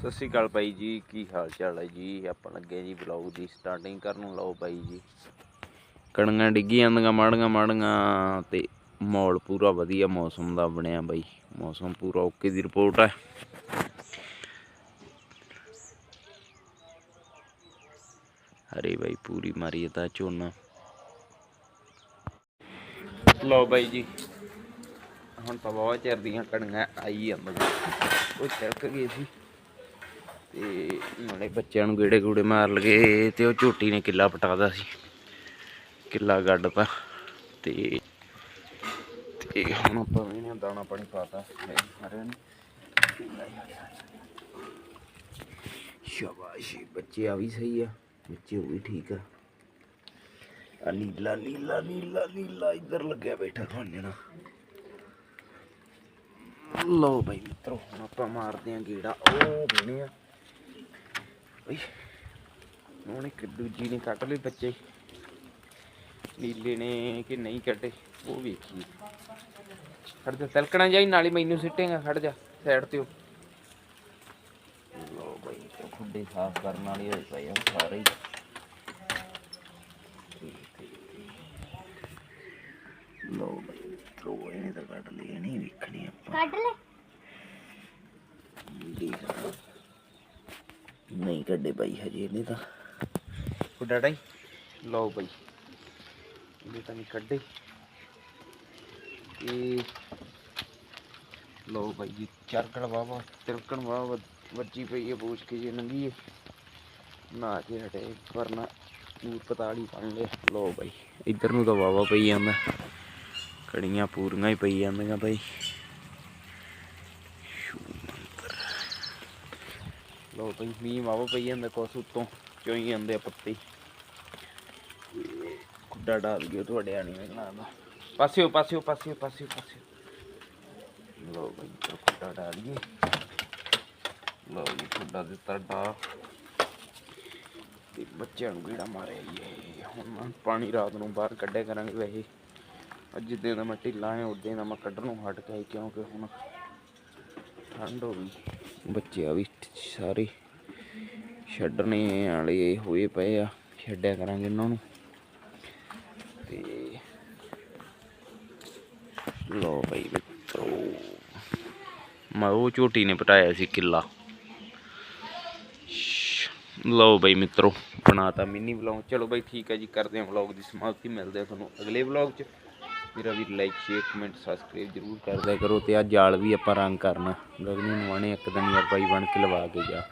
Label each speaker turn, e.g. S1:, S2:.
S1: ਸਤਿ ਸ਼੍ਰੀ ਅਕਾਲ ਬਾਈ ਜੀ, ਕੀ ਹਾਲ ਚਾਲ ਹੈ ਜੀ? ਆਪਾਂ ਲੱਗੇ ਜੀ ਬਲੌਗ ਦੀ ਸਟਾਰਟਿੰਗ ਕਰਨ ਨੂੰ, ਲਓ ਬਾਈ ਜੀ। ਕਣੀਆਂ ਡਿੱਗੀ ਜਾਂਦੀਆਂ ਮਾੜੀਆਂ ਮਾੜੀਆਂ ਤੇ ਮਾਹੌਲ ਪੂਰਾ ਵਧੀਆ ਮੌਸਮ ਦਾ ਬਣਿਆ ਬਾਈ ਮੌਸਮ ਪੂਰਾ ਓਕੇ ਦੀ ਰਿਪੋਰਟ ਹੈ। ਹਰੇ ਬਾਈ ਪੂਰੀ ਮਾਰੀ ਤਾਂ ਝੋਨਾ। ਲਓ ਬਾਈ ਜੀ, ਹੁਣ ਤਾਂ ਬਹੁਤ ਚਿਰ ਦੀਆਂ ਕਣੀਆਂ ਆਈ ਜਾਂਦੀਆਂ ਉਹ ਚੱਕ ਗਏ ਸੀ। ਤੇ ਨਾਲੇ ਬੱਚਿਆਂ ਨੂੰ ਗੇੜੇ ਗੂੜੇ ਮਾਰ ਲਗੇ ਤੇ ਉਹ ਝੋਟੀ ਨੇ ਕਿੱਲਾ ਪਟਾਦਾ ਸੀ। ਕਿੱਲਾ ਗੱਡਤਾ ਤੇ। ਤੇ ਹੁਣ ਆਪਾਂ ਵੀ ਨੇ ਦਾਣਾ ਪਾਣੀ ਪਾਤਾ। ਸਾਰਿਆਂ ਨੂੰ। ਸ਼ਾਬਾਸ਼ੀ, ਬੱਚੇ ਆ ਵੀ ਸਹੀ ਆ। ਬੱਚੇ ਉਹ ਵੀ ਠੀਕ ਆ। ਆ ਨੀਲਾ ਨੀਲਾ ਨੀਲਾ ਨੀਲਾ ਇੱਧਰ ਲੱਗਿਆ ਬੈਠਾ ਤੁਹਾਨੂੰ ਲਓ ਬਈ ਮਿੱਤਰੋ, ਹੁਣ ਆਪਾਂ ਮਾਰਦੇ ਆਂ ਗੇੜਾ। ਉਹ ਬਣੇ ਆ। ਓਏ ਹੁਣ ਇੱਕ ਦੂਜੀ ਨੇ ਕੱਟ ਲਏ ਬੱਚੇ। ਨੀਲੇ ਨੇ ਕਿ ਨਹੀਂ ਕੱਟੇ ਉਹ ਵੇਖੀ ਖੜ ਜਾ ਤਲਕਣਾ ਜਾਈ ਨਾਲੇ ਮੈਨੂੰ ਸਿੱਟੇਗਾ ਖੜ ਜਾ ਸਾਈਡ ਤੇ ਉਹ। ਲਓ ਬਈ ਖੁੱਡੇ ਸਾਫ਼ ਕਰਨ ਵਾਲੇ ਹੋਏ ਪਏ ਆ ਸਾਰੇ ਹੀ। ਲਓ ਬਈ ਮਿੱਤਰੋ ਇਹਨੇ ਤਾਂ ਕੱਟ ਲਈ ਨਹੀਂ ਵੇਖਣੀ ਆਪਾਂ।
S2: ਕੱਢ ਲੈ।
S1: ਨਹੀਂ ਕੱਢੇ ਬਾਈ, ਹਜੇ ਨਹੀਂ ਤਾਂ। ਉਹ ਡਾਡਾ ਹੀ ਲਓ ਬਾਈ। ਇਹ ਤਾਂ ਨਹੀਂ ਕੱਢੇ। ਇਹ ਲਓ ਬਾਈ ਜੀ, ਚਰਕਣ ਵਾਵਾ ਤਿਲਕਣ ਵਾਵਾ ਵੱਜੀ ਪਈ ਹੈ, ਪੂਛ ਕੇ ਜੇ ਨੰਗੀ ਹੈ। ਨਾ ਜੇ ਹਟੇ, ਵਰਨਾ ਨੂਰ ਪਤਾਲੀ ਬਣ ਲਿਆ। ਲਓ ਬਾਈ, ਇੱਧਰ ਨੂੰ ਤਾਂ ਵਾਵਾ ਪਈ ਜਾਂਦਾ ਕੜੀਆਂ ਪੂਰੀਆਂ ਹੀ ਪਈ ਜਾਂਦੀਆਂ ਬਾਈ। ਲੋ ਬਈ ਮੀਂਹ ਵਾਵਾ ਪਈ ਜਾਂਦਾ ਕੁਛ ਉੱਤੋਂ ਚੋਈ ਜਾਂਦੇ ਪੱਤੇ। ਖੁੱਡਾ ਡਾਲ ਗਿਆ ਤੁਹਾਡੇ ਆਣੀ ਮੈਂ ਲਾਦਾ ਪਾਸਿਓ ਪਾਸਿਓ ਪਾਸਿਓ ਪਾਸਿਓ ਪਾਸਿਓ। ਲੋ ਬਈ ਖੁੱਡਾ ਡਾਲ ਗਏ ਲੋ ਜੀ, ਖੁੱਡਾ ਦਿੱਤਾ ਡਾ ਤੇ ਬੱਚਿਆਂ ਨੂੰ ਕੀੜਾ ਮਾਰਿਆ ਜੀ ਹੁਣ ਪਾਣੀ ਰਾਤ ਨੂੰ ਬਾਹਰ ਕੱਢਿਆ ਕਰਾਂਗੇ ਵੈਸੇ। ਅੱਜ ਜਿੱਦਾਂ ਦਾ ਮੈਂ ਢਿੱਲਾ ਹੈ ਉਦੋਂ ਦਾ ਮੈਂ ਕੱਢਣ ਨੂੰ ਹਟ ਗਿਆ ਸੀ, ਕਿਉਂਕਿ ਹੁਣ ਠੰਡ ਹੋ ਗਈ। ਬੱਚੇ ਆ ਵੀ ਸਾਰੇ ਛੱਡਣੇ ਵਾਲੇ ਹੋਏ ਪਏ ਆ, ਛੱਡਿਆ ਕਰਾਂਗੇ ਇਹਨਾਂ ਨੂੰ। ਤੇ ਲੋ ਬਈ ਮਿੱਤਰੋ, ਮੈਂ ਉਹ ਝੋਟੀ ਨੇ ਪਟਾਇਆ ਸੀ ਕਿੱਲਾ। ਲਓ ਬਈ ਮਿੱਤਰੋ, ਬਣਾਤਾ ਮਿੰਨੀ ਵਲੌਗ। ਚਲੋ ਬਈ ਠੀਕ ਹੈ ਜੀ, ਕਰਦੇ ਹਾਂ ਵਲੌਗ ਦੀ ਸਮਾਪਤੀ, ਮਿਲਦੇ ਆ ਤੁਹਾਨੂੰ ਅਗਲੇ ਵਲੌਗ 'ਚ। ਮੇਰਾ ਵੀ ਲਾਈਕ ਸ਼ੇਅਰ ਕਮੈਂਟ ਸਬਸਕ੍ਰਾਈਬ ਜਰੂਰ ਕਰਦਿਆ ਕਰੋ ਤੇ ਆ ਜਾਲ ਵੀ ਆਪਾਂ ਰੰਗ ਕਰਨਾ। ਗਗਨੀ ਨੂੰ ਆਣੇ ਇੱਕ ਦਿਨ ਯਾਰ ਬਾਈ ਬਣ ਕੇ ਲਵਾ ਕੇ ਜਾ।